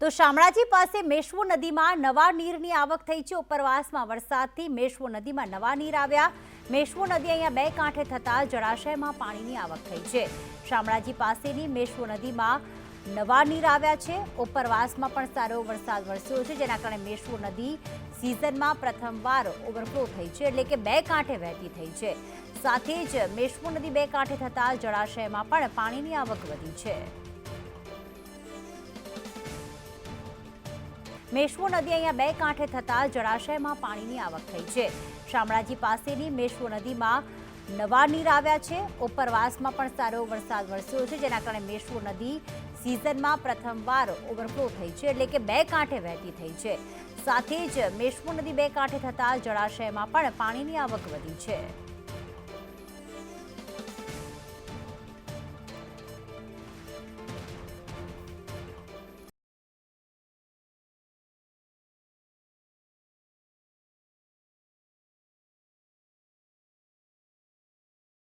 તો શામળાજી પાસે મેશ્વો નદીમાં નવા નીરની આવક થઈ છે. ઉપરવાસમાં વરસાદથી મેશ્વો નદીમાં નવા નીર આવ્યા. મેશ્વો નદી અહીંયા બે કાંઠે થતા જળાશયમાં પાણીની આવક થઈ છે. શામળાજી પાસેની મેશ્વો નદીમાં નવા નીર આવ્યા છે. ઉપરવાસમાં પણ સારો વરસાદ વરસ્યો છે, જેના કારણે મેશ્વો નદી સિઝનમાં પ્રથમવાર ઓવરફ્લો થઈ છે, એટલે કે બે કાંઠે વહેતી થઈ છે. સાથે જ મેશ્વો નદી બે કાંઠે થતા જળાશયમાં પણ પાણીની આવક વધી છે. મેશ્વો નદી અહીંયા બે કાંઠે થતા જળાશયમાં પાણીની આવક થઈ છે. શામળાજી પાસેની મેશ્વો નદીમાં નવા નીર આવ્યા છે. ઉપરવાસમાં પણ સારો વરસાદ વરસ્યો છે, જેના કારણે મેશ્વો નદી સિઝનમાં પ્રથમવાર ઓવરફ્લો થઈ છે, એટલે કે બે કાંઠે વહેતી થઈ છે. સાથે જ મેશ્વો નદી બે કાંઠે થતા જળાશયમાં પણ પાણીની આવક વધી છે.